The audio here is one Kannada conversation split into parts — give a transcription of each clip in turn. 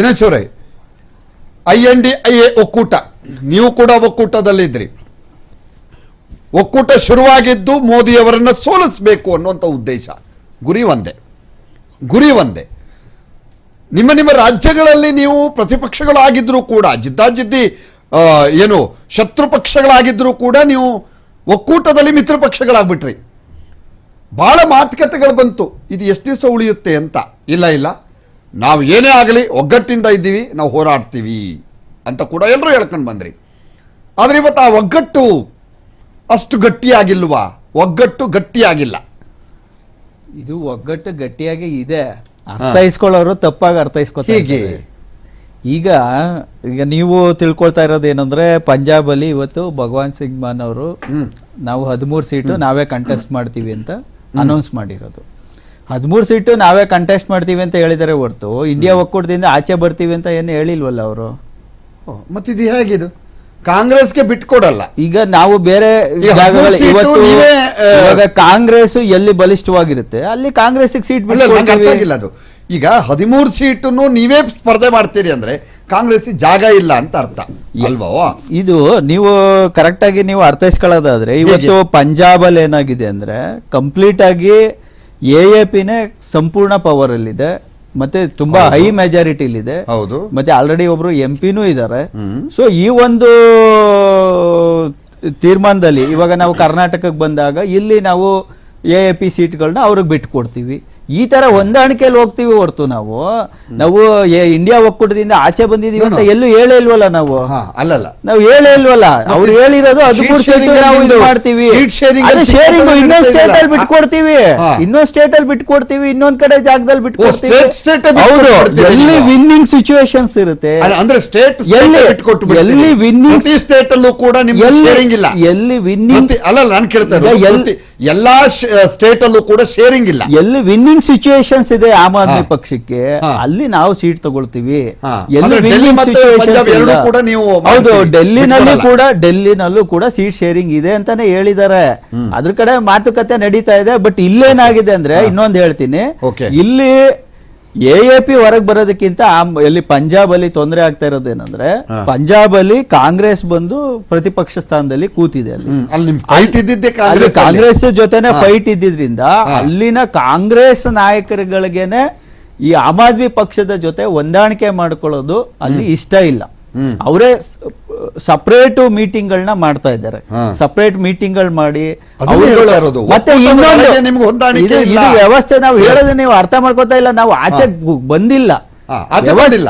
ದಿನೇಶ್ ಅವರೇ I N D, I A ಒಕ್ಕೂಟ. ನೀವು ಕೂಡ ಒಕ್ಕೂಟದಲ್ಲಿದ್ರಿ. ಒಕ್ಕೂಟ ಶುರುವಾಗಿದ್ದು ಮೋದಿಯವರನ್ನು ಸೋಲಿಸಬೇಕು ಅನ್ನುವಂಥ ಉದ್ದೇಶ. ಗುರಿ ಒಂದೇ. ಗುರಿ ಒಂದೇ. ನಿಮ್ಮ ನಿಮ್ಮ ರಾಜ್ಯಗಳಲ್ಲಿ ನೀವು ಪ್ರತಿಪಕ್ಷಗಳಾಗಿದ್ರೂ ಕೂಡ, ಜಿದ್ದಾಜಿದ್ದಿ ಏನು, ಶತ್ರು ಪಕ್ಷಗಳಾಗಿದ್ದರೂ ಕೂಡ ನೀವು ಒಕ್ಕೂಟದಲ್ಲಿ ಮಿತ್ರ ಪಕ್ಷಗಳಾಗ್ಬಿಟ್ರಿ. ಭಾಳ ಮಾತುಕತೆಗಳು ಬಂತು. ಇದು ಎಷ್ಟು ದಿವಸ ಉಳಿಯುತ್ತೆ ಅಂತ. ಇಲ್ಲ ಇಲ್ಲ. ನಾವು ಏನೇ ಆಗಲಿ ಒಗ್ಗಟ್ಟಿಂದ ಇದ್ದೀವಿ ನಾವು ಹೋರಾಡ್ತೀವಿ ಅಂತ ಕೂಡ ಎಲ್ಲರೂ ಹೇಳ್ಕೊಂಡು ಬಂದ್ರಿ. ಆದರೆ ಇವತ್ತು ಆ ಒಗ್ಗಟ್ಟು ಅಷ್ಟು ಗಟ್ಟಿಯಾಗಿಲ್ವ? ಒಗ್ಗಟ್ಟು ಗಟ್ಟಿಯಾಗಿಲ್ಲ. ಇದು ಒಗ್ಗಟ್ಟು ಗಟ್ಟಿಯಾಗಿ ಇದೆ. ಅರ್ಥೈಸ್ಕೊಳ್ಳೋರು ತಪ್ಪಾಗಿ ಅರ್ಥೈಸ್ಕೊತಾರೆ ಹೇಗೆ? ಈಗ ಈಗ ನೀವು ತಿಳ್ಕೊಳ್ತಾ ಇರೋದು ಏನಂದ್ರೆ ಪಂಜಾಬ್ ಅಲ್ಲಿ ಇವತ್ತು ಭಗವಾನ್ ಸಿಂಗ್ ಮಾನ್ ಅವರು ನಾವು ಹದಿಮೂರು ಸೀಟು ನಾವೇ ಕಂಟೆಸ್ಟ್ ಮಾಡ್ತೀವಿ ಅಂತ ಅನೌನ್ಸ್ ಮಾಡಿರೋದು. ಹದಿಮೂರು ಸೀಟು ನಾವೇ ಕಂಟೆಸ್ಟ್ ಮಾಡ್ತೀವಿ ಅಂತ ಹೇಳಿದರೆ ಹೊರತು ಇಂಡಿಯಾ ಒಕ್ಕೂಟದಿಂದ ಆಚೆ ಬರ್ತೀವಿ ಅಂತ ಏನು ಹೇಳಿಲ್ವಲ್ಲ ಅವರು? ಮತ್ತಿದು ಹೇಗಿದು? ಕಾಂಗ್ರೆಸ್ಗೆ ಬಿಟ್ಕೊಡಲ್ಲ ಈಗ ನಾವು ಬೇರೆ ಜಾಗಗಳು ಇವತ್ತು ನೀವೇ, ಕಾಂಗ್ರೆಸ್ ಎಲ್ಲಿ ಬಲಿಷ್ಠವಾಗಿರುತ್ತೆ ಅಲ್ಲಿ ಕಾಂಗ್ರೆಸ್ ಸೀಟ್ ನಂಗೆ ಅದು. ಈಗ ಹದಿಮೂರು ಸೀಟನ್ನು ನೀವೇ ಸ್ಪರ್ಧೆ ಮಾಡ್ತೀರಿ ಅಂದ್ರೆ ಕಾಂಗ್ರೆಸ್ ಜಾಗ ಇಲ್ಲ ಅಂತ ಅರ್ಥ ಅಲ್ವಾ? ಇದು ನೀವು ಕರೆಕ್ಟ್ ಆಗಿ ನೀವು ಅರ್ಥೈಸ್ಕೊಳ್ಳೋದಾದ್ರೆ ಇವತ್ತು ಪಂಜಾಬ್ ಅಲ್ಲಿ ಏನಾಗಿದೆ ಅಂದ್ರೆ ಕಂಪ್ಲೀಟ್ ಆಗಿ ಎ ಎ ಪಿನೇ ಸಂಪೂರ್ಣ ಪವರ್ ಅಲ್ಲಿದೆ ಮತ್ತೆ ತುಂಬಾ ಹೈ ಮೆಜಾರಿಟಿಲಿದೆ. ಹೌದು. ಮತ್ತೆ ಆಲ್ರೆಡಿ ಒಬ್ರು ಎಂ ಪಿನೂ ಇದ್ದಾರೆ. ಸೊ ಈ ಒಂದು ತೀರ್ಮಾನದಲ್ಲಿ ಇವಾಗ ನಾವು ಕರ್ನಾಟಕಕ್ಕೆ ಬಂದಾಗ ಇಲ್ಲಿ ನಾವು ಎ ಎ ಪಿ ಸೀಟ್ಗಳನ್ನ ಅವ್ರಿಗೆ ಬಿಟ್ಕೊಡ್ತೀವಿ. ಈ ತರ ಹೊಂದಾಣಿಕೆಯಲ್ಲಿ ಹೋಗ್ತೀವಿ ಹೊರತು ನಾವು. ನಾವು ಇಂಡಿಯಾ ಒಕ್ಕೂಟದಿಂದ ಆಚೆ ಬಂದಿದೀವಿ ಅಂತ ಎಲ್ಲೂ ಹೇಳೇ ಇಲ್ವಲ್ಲ ನಾವು? ಅಲ್ಲಲ್ಲ. ನಾವು ಹೇಳೇ ಇಲ್ವಲ್ಲ? ಅವ್ರು ಹೇಳಿರೋದು ಅದು Seat ಸೀಟ್ ನಾವು ಅಲ್ಲಿ ಮಾಡ್ತೀವಿ. ಶೇರಿಂಗ್ ಇನ್ನೊಂದ್ ಸ್ಟೇಟ್ ಅಲ್ಲಿ. ಬಿಟ್ಕೊಡ್ತೀವಿ. ಇನ್ನೊಂದ್ ಸ್ಟೇಟ್ ಅಲ್ಲಿ ಬಿಟ್ಕೊಡ್ತೀವಿ ಇನ್ನೊಂದ್ ಕಡೆ ಜಾಗದಲ್ಲಿ ಬಿಟ್ಕೊಡ್ತೀವಿ. ಹೌದು ಎಲ್ಲಿ. ವಿನ್ನಿಂಗ್ ಸಿಚುವೇಶನ್ಸ್ ಇರುತ್ತೆ? ಅಂದ್ರೆ ಸ್ಟೇಟ್ ಎಲ್ಲಿ- ಬಿಟ್ಕೊಟ್ಟು ಎಲ್ಲಿ ವಿನ್ನಿಂಗ್ ಸ್ಟೇಟ್ ಅಲ್ಲೂ ಕೂಡ ನಿಮ್ಗೆ ಎಲ್ಲಿ- ಶೇರಿಂಗ್ ಇಲ್ಲ. ಎಲ್ಲಿ ವಿನ್ನಿಂಗ್ ಅಲ್ಲಲ್ಲ ನಾನು ಕೇಳ್ತಾ ಎಲ್ಲಾ ಸ್ಟೇಟ್ ಅಲ್ಲೂ ಕೂಡ ಶೇರಿಂಗ್ ಇಲ್ಲ. ಎಲ್ಲಿ ವಿನ್ನಿಂಗ್ ಸಿಚುವೇಶನ್ಸ್ ಇದೆ ಆಮ್ ಆದ್ಮಿ ಪಕ್ಷಕ್ಕೆ. ಅಲ್ಲಿ ನಾವು ಸೀಟ್ ತಗೊಳ್ತೀವಿ. ಹೌದು ಡೆಲ್ಲಿನಲ್ಲೂ ಕೂಡ ಡೆಲ್ಲಿನಲ್ಲೂ ಕೂಡ ಸೀಟ್ ಶೇರಿಂಗ್ ಇದೆ ಅಂತಾನೆ ಹೇಳಿದ್ದಾರೆ. ಅದ್ರ ಕಡೆ ಮಾತುಕತೆ ನಡೀತಾ ಇದೆ ಬಟ್ ಇಲ್ಲೇನಾಗಿದೆ ಅಂದ್ರೆ ಇನ್ನೊಂದು ಹೇಳ್ತೀನಿ. ಇಲ್ಲಿ ಎ ಎ ಪಿ ಹೊರಗೆ ಬರೋದಕ್ಕಿಂತ ಎಲ್ಲಿ ಪಂಜಾಬ್ ಅಲ್ಲಿ ತೊಂದರೆ ಆಗ್ತಾ ಇರೋದೇನಂದ್ರೆ ಪಂಜಾಬ್ ಅಲ್ಲಿ ಕಾಂಗ್ರೆಸ್ ಬಂದು ಪ್ರತಿಪಕ್ಷ ಸ್ಥಾನದಲ್ಲಿ ಕೂತಿದೆ ಅಲ್ಲಿ. ಫೈಟ್ ಇದ್ದಿದ್ದೆ ಕಾಂಗ್ರೆಸ್ ಕಾಂಗ್ರೆಸ್ ಜೊತೆನೆ ಫೈಟ್ ಇದ್ದಿದ್ರಿಂದ ಅಲ್ಲಿನ ಕಾಂಗ್ರೆಸ್ ನಾಯಕರುಗಳಿಗೆನೆ ಈ ಆಮ್ ಆದ್ಮಿ ಪಕ್ಷದ ಜೊತೆ ಹೊಂದಾಣಿಕೆ ಮಾಡ್ಕೊಳ್ಳೋದು ಅಲ್ಲಿ ಇಷ್ಟ ಇಲ್ಲ. ಅವರೇ ಸಪರೇಟ್ ಮೀಟಿಂಗ್ಗಳನ್ನ ಮಾಡ್ತಾ ಇದ್ದಾರೆ. ಸಪರೇಟ್ ಮೀಟಿಂಗ್ಗಳು ಮಾಡಿ ಮತ್ತೆ ಇನ್ನೊಂದು ವ್ಯವಸ್ಥೆ ನಾವು. ಹೇಳೋದು ನೀವು ಅರ್ಥ ಮಾಡ್ಕೋತಾ ಇಲ್ಲ. ನಾವು ಆಚೆ ಬಂದಿಲ್ಲ. ಪ್ರಾಬ್ಲಮ್ ಆಚೆ ಬಂದಿಲ್ಲ.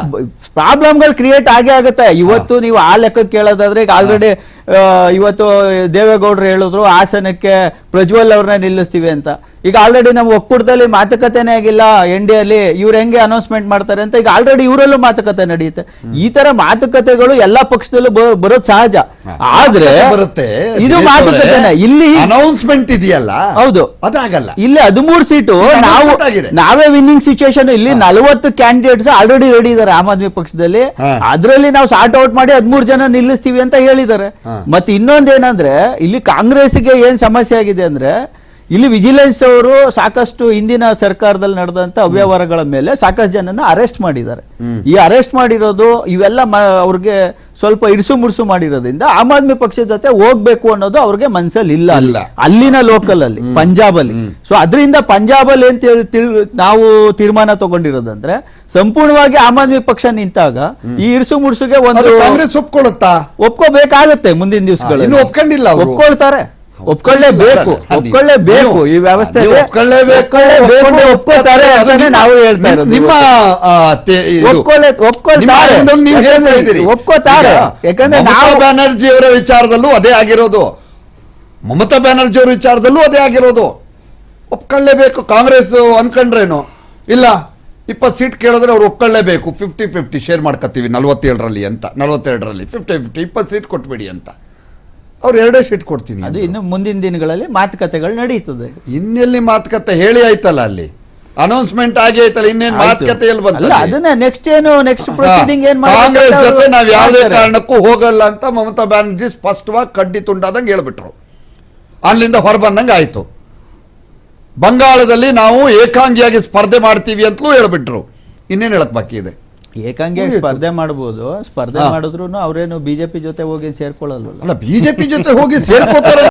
ಪ್ರಾಬ್ಲಮ್ಗಳು ಕ್ರಿಯೇಟ್ ಆಗೇ ಆಗುತ್ತೆ. ಇವತ್ತು ನೀವು ಆ ಲೆಕ್ಕ ಕೇಳೋದಾದ್ರೆ ಈಗ ಆಲ್ರೆಡಿ ಇವತ್ತು ದೇವೇಗೌಡರು ಹೇಳಿದ್ರು ಹಾಸನಕ್ಕೆ ಪ್ರಜ್ವಲ್ ಅವ್ರನ್ನ ನಿಲ್ಲಿಸ್ತೀವಿ ಅಂತ. ಈಗ ಆಲ್ರೆಡಿ ನಮ್ಮ ಒಕ್ಕೂಟದಲ್ಲಿ ಮಾತುಕತೆನೇ ಆಗಿಲ್ಲ ಎನ್ ಡಿ ಅಲ್ಲಿ ಇವ್ರು ಹೆಂಗೆ ಅನೌನ್ಸ್ಮೆಂಟ್ ಮಾಡ್ತಾರೆ ಅಂತ ಈಗ ಆಲ್ರೆಡಿ ಇವರಲ್ಲೂ ಮಾತುಕತೆ ನಡೆಯುತ್ತೆ. ಈ ತರ ಮಾತುಕತೆಗಳು ಎಲ್ಲಾ ಪಕ್ಷದಲ್ಲೂ ಬರೋ- ಬರೋದು ಸಹಜ. ಆದ್ರೆ ಬರುತ್ತೆ ಇದು ಮಾತುಕತೆನೆ. ಇಲ್ಲಿ ಅನೌನ್ಸ್ಮೆಂಟ್ ಇದೆಯಲ್ಲ? ಹೌದು. ಅದಾಗಲ್ಲ. ಇಲ್ಲಿ ಹದಿಮೂರು ಸೀಟು ನಾವು. ನಾವೇ ವಿನ್ನಿಂಗ್ ಸಿಚುಯೇಷನ್ ಇಲ್ಲಿ ನಲವತ್ತು ಕ್ಯಾಂಡಿಡೇಟ್ಸ್ ಆಲ್ರೆಡಿ ರೆಡಿ ಇದ್ದಾರೆ ಆಮ್ ಆದ್ಮಿ ಪಕ್ಷದಲ್ಲಿ. ಅದರಲ್ಲಿ ಅದ್ರಲ್ಲಿ ನಾವು ಸಾರ್ಟ್ ಔಟ್ ಮಾಡಿ ಹದಿಮೂರು ಜನ ನಿಲ್ಲಿಸ್ತೀವಿ ಅಂತ ಹೇಳಿದ್ದಾರೆ. ಮತ್ತೆ ಇನ್ನೊಂದೇನಂದ್ರೆ ಇಲ್ಲಿ ಕಾಂಗ್ರೆಸ್ಗೆ ಏನ್ ಸಮಸ್ಯೆ ಆಗಿದೆ ಅಂದ್ರೆ ಇಲ್ಲಿ ವಿಜಿಲೆನ್ಸ್ ಅವರು ಸಾಕಷ್ಟು ಹಿಂದಿನ ಸರ್ಕಾರದಲ್ಲಿ ನಡೆದಂತ ಅವ್ಯವಹಾರಗಳ ಮೇಲೆ ಸಾಕಷ್ಟು ಜನನ ಅರೆಸ್ಟ್ ಮಾಡಿದ್ದಾರೆ. ಈ ಅರೆಸ್ಟ್ ಮಾಡಿರೋದು ಇವೆಲ್ಲ ಅವ್ರಿಗೆ ಸ್ವಲ್ಪ ಇರಿಸು ಮುಡಿಸು ಮಾಡಿರೋದ್ರಿಂದ ಆಮ್ ಆದ್ಮಿ ಪಕ್ಷದ ಜೊತೆ ಹೋಗ್ಬೇಕು ಅನ್ನೋದು ಅವ್ರಿಗೆ ಮನ್ಸಲ್ಲಿ ಇಲ್ಲ ಅಲ್ಲ. ಅಲ್ಲಿನ ಲೋಕಲ್ ಅಲ್ಲಿ ಪಂಜಾಬ್ ಅಲ್ಲಿ ಸೊ ಅದರಿಂದ ಪಂಜಾಬ್ ಅಲ್ಲಿ ಏನ್ ನಾವು ತೀರ್ಮಾನ ತಗೊಂಡಿರೋದಂದ್ರೆ ಸಂಪೂರ್ಣವಾಗಿ ಆಮ್ ಆದ್ಮಿ ಪಕ್ಷ ನಿಂತಾಗ ಈ ಇರಿಸು ಮುಡಿಸುಗೆ ಒಂದು ಒಪ್ಕೊಳ್ಳುತ್ತಾ? ಒಪ್ಕೋಬೇಕಾಗತ್ತೆ ಮುಂದಿನ ದಿವಸಗಳಲ್ಲಿ. ಇನ್ನು ಒಪ್ಕೊಂಡಿಲ್ಲ. ಒಪ್ಕೊಳ್ತಾರೆ. ಒಪ್ಕೊಳ್ಳೇಬೇಕು ಒಪ್ಕೊಳ್ಳೇಬೇಕು. ಈ ವ್ಯವಸ್ಥೆ ಒಪ್ಕೋತಾರೆ ನಾವು ಹೇಳ್ತಾ ಇರೋದು ನಿಮ್ಮ ಒಪ್ಕೊಳ್ತಾರೆ. ಒಪ್ಕೋತಾರೆ. ಯಾಕಂದ್ರೆ ನಾವು ಬ್ಯಾನರ್ಜಿ ಅವರ ವಿಚಾರದಲ್ಲೂ ಅದೇ ಆಗಿರೋದು. ಮಮತಾ ಬ್ಯಾನರ್ಜಿ ಅವರ ವಿಚಾರದಲ್ಲೂ ಅದೇ ಆಗಿರೋದು. ಒಪ್ಕೊಳ್ಳೇಬೇಕು. ಕಾಂಗ್ರೆಸ್ ಅನ್ಕಂಡ್ರೇನು? ಇಲ್ಲ ಇಪ್ಪತ್ತು ಸೀಟ್ ಕೇಳಿದ್ರೆ ಅವ್ರು ಒಪ್ಕೊಳ್ಳೇಬೇಕು. ಫಿಫ್ಟಿ ಫಿಫ್ಟಿ ಶೇರ್ ಮಾಡ್ಕೊತೀವಿ ನಲ್ವತ್ತೇಳರಲ್ಲಿ ಅಂತ ನಲ್ವತ್ತೆರಡರಲ್ಲಿ. ಫಿಫ್ಟಿ ಫಿಫ್ಟಿ ಇಪ್ಪತ್ತು ಸೀಟ್ ಕೊಟ್ಬಿಡಿ ಅಂತ. ಅವ್ರು ಎರಡೇ ಶೀಟ್ ಕೊಡ್ತೀನಿ ಅದು ಇನ್ನು ಮುಂದಿನ ದಿನಗಳಲ್ಲಿ ಮಾತುಕತೆಗಳು ನಡೀತದೆ. ಇನ್ನೆಲ್ಲಿ ಮಾತುಕತೆ ಹೇಳಿ ಆಯ್ತಲ್ಲ ಅಲ್ಲಿ? ಅನೌನ್ಸ್ಮೆಂಟ್ ಆಗಿ ಆಯ್ತಲ್ಲ ಇನ್ನೇನ್ ಮಾತುಕತೆ ಎಲ್ಲಿ ಬಂತು ಅಲ್ಲ ಅದನ್ನ ನೆಕ್ಸ್ಟ್ ಏನು ನೆಕ್ಸ್ಟ್ ಪ್ರೊಸೀಡಿಂಗ್ ಏನ್ ಕಾಂಗ್ರೆಸ್ ಜೊತೆ ನಾವು ನಾವ್ ಯಾವುದೇ ಕಾರಣಕ್ಕೂ ಹೋಗಲ್ಲ ಅಂತ ಮಮತಾ ಬ್ಯಾನರ್ಜಿ ಸ್ಪಷ್ಟವಾಗಿ ಕಡ್ಡಿ ತುಂಡಾದಂಗೆ ಹೇಳ್ಬಿಟ್ರು. ಅಲ್ಲಿಂದ ಹೊರಬಂದಂಗೆ ಆಯ್ತು. ಬಂಗಾಳದಲ್ಲಿ ನಾವು ಏಕಾಂಗಿಯಾಗಿ ಸ್ಪರ್ಧೆ ಮಾಡ್ತೀವಿ ಅಂತಲೂ ಹೇಳ್ಬಿಟ್ರು. ಇನ್ನೇನು ಹೇಳಕ್ ಬಾಕಿ ಇದೆ? ಏಕಾಂಗಿ. ಸ್ಪರ್ಧೆ ಮಾಡಬಹುದು ಸ್ಪರ್ಧೆ. ಮಾಡಿದ್ರು ಅವ್ರೇನು ಬಿಜೆಪಿ ಜೊತೆ ಹೋಗಿ ಸೇರ್ಕೊಳ್ಳಲ್ವಲ್ಲ ಅಲ್ಲ ಬಿಜೆಪಿ ಜೊತೆ ಹೋಗಿ ಸೇರ್ಕೋತಾರೆ